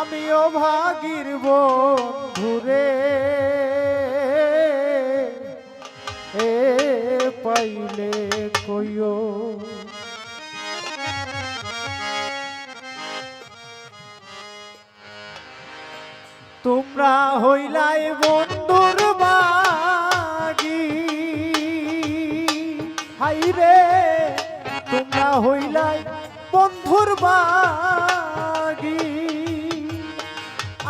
আমিও ভাগির ঘুরে এ পাইলে কইও। তোমরা হইলাই বন্ধুর বাগি। হাইরে, তোমরা হইলাই বন্ধুর বাগি।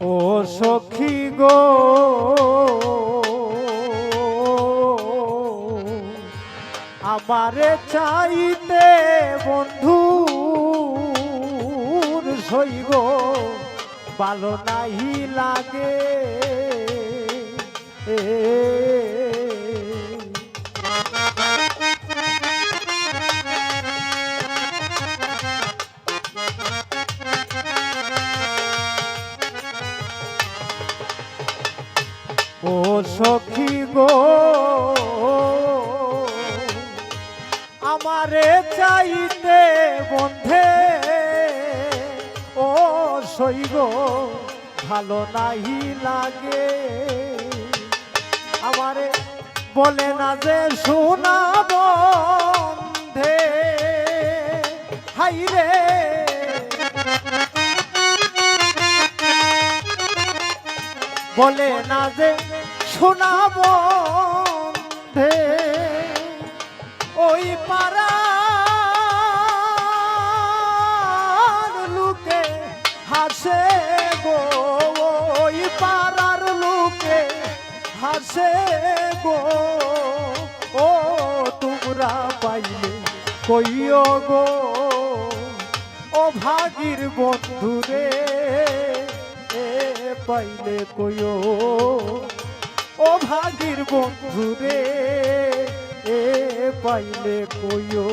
ও সখী গো। আমারে চাইতে বন্ধু সইগ ভালো নাহি লাগে। ও সখী গো, আমারে চাইতে বন্ধে, ও সইগ ভালো নাহি লাগে। আমারে বলে না যে শোনা বন্ধে, হাইরে বলে না যে শোনাব ওই পাড়ার লোকে হাসে গো, ওই পাড়ার লোকে হাসে গো। ও তোমরা পাইলে কইও গো, ও ভাগির বন্ধুরে। পাইলে কয় ও ভাগির বন্ধুরে এ পাইলে কইও।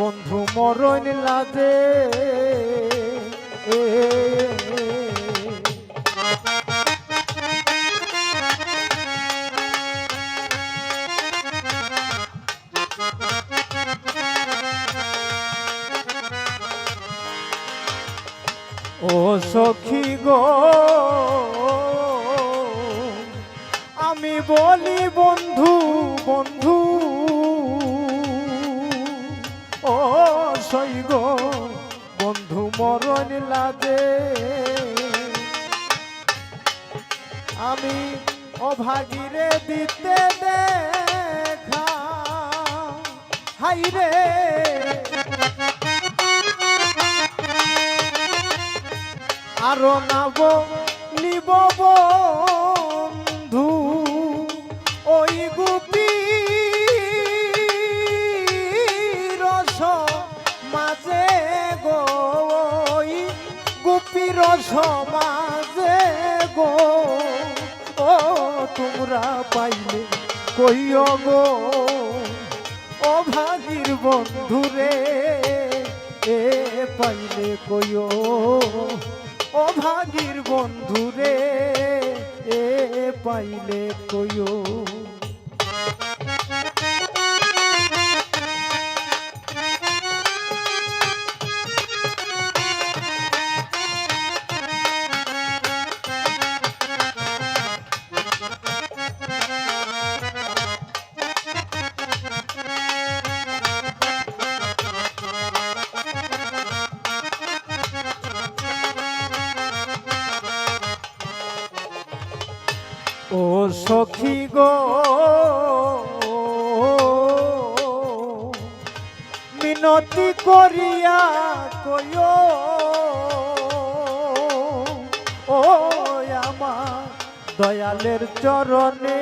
বন্ধু মরণ এ ও সখী গো আমি বলি বন্ধু বন্ধু সই গো বন্ধু মরণ লাগে আমি অভাগীরে দিতে দেখা। হাইরে আরও নাব নিব কইও গো ও ভাগির বন্ধুরে এ পাইলে কইও ও ভাগির বন্ধুরে এ পাইলে কইও। সখী গো। মিনতি করিয়া কয়ো ও আমার দয়ালের চরণে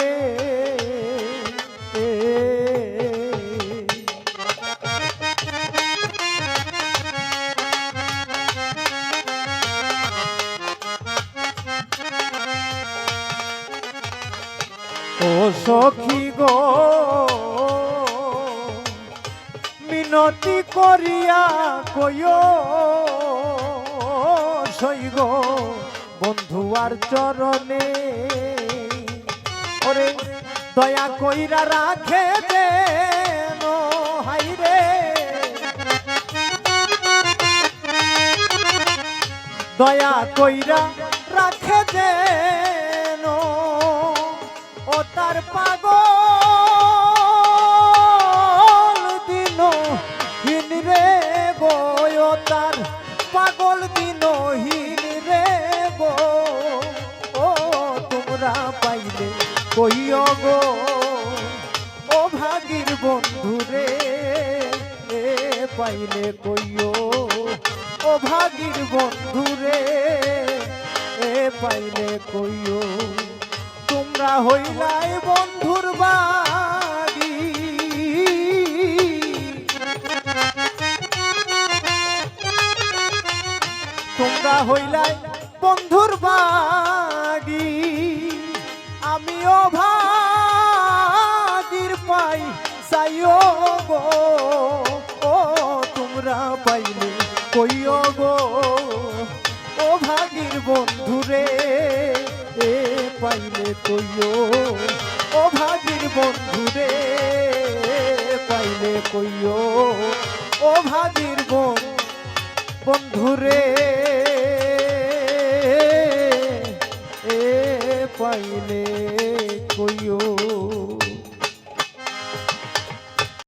সখী গো, মিনতি করিয়া কয়ো সই গো বন্ধু আর চরণে। ওরে দয়া কইরা রাখে হাইরে দয়া কইরা রাখে দেন তার পাগল দিন হিন রে ও তার। পাগল দিন হিন রে গো ও তোমরা পাইলে কইও গো। ও ভাগির বন্ধু রে পাইলে কইও। ও ভাগির বন্ধু রে, এ পাইলে কইও। তোমরা হইলাই বন্ধুর বাড়ি। তোমরা হইলাই বন্ধুর বাড়ি। আমিও ভাগির পাই, চাইও গো। ও, তোমরা পাইলে কইও গো। ও ভাগির বন্ধুরে। কইও ও ভাগির বন্ধুরে পাইলে কইও ও ভাগির বন্ধু বন্ধুরে এ পাইলে কইও।